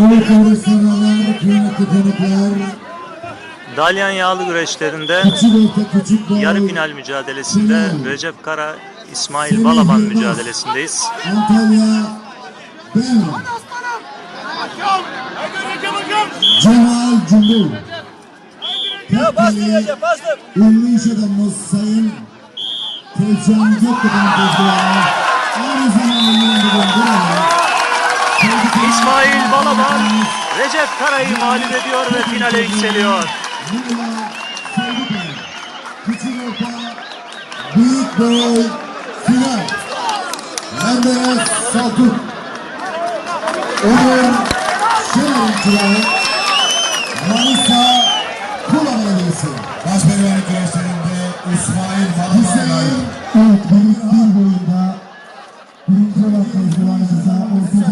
Evet konuklar. Dalyan yağlı güreşlerinde yarı final mücadelesinde Recep Kara İsmail Balaban mücadelesindeyiz. Antalya. Cemal Cumbul. Kırkkale ünlü iş adamımız Sayın Tevcan Göktepe'nin tezgahı. İsmail Balaban Recep Kara'yı mağlup ediyor ve finale yükseliyor. Büyük boy final. Menderes Saltuk. Onur Şener'in Manisa Kula Belediyesi. Başpehlivanlık güreşlerinde İsmail Balaban'la evet, bir, bir boyunda birinci olan Ortaca Belediye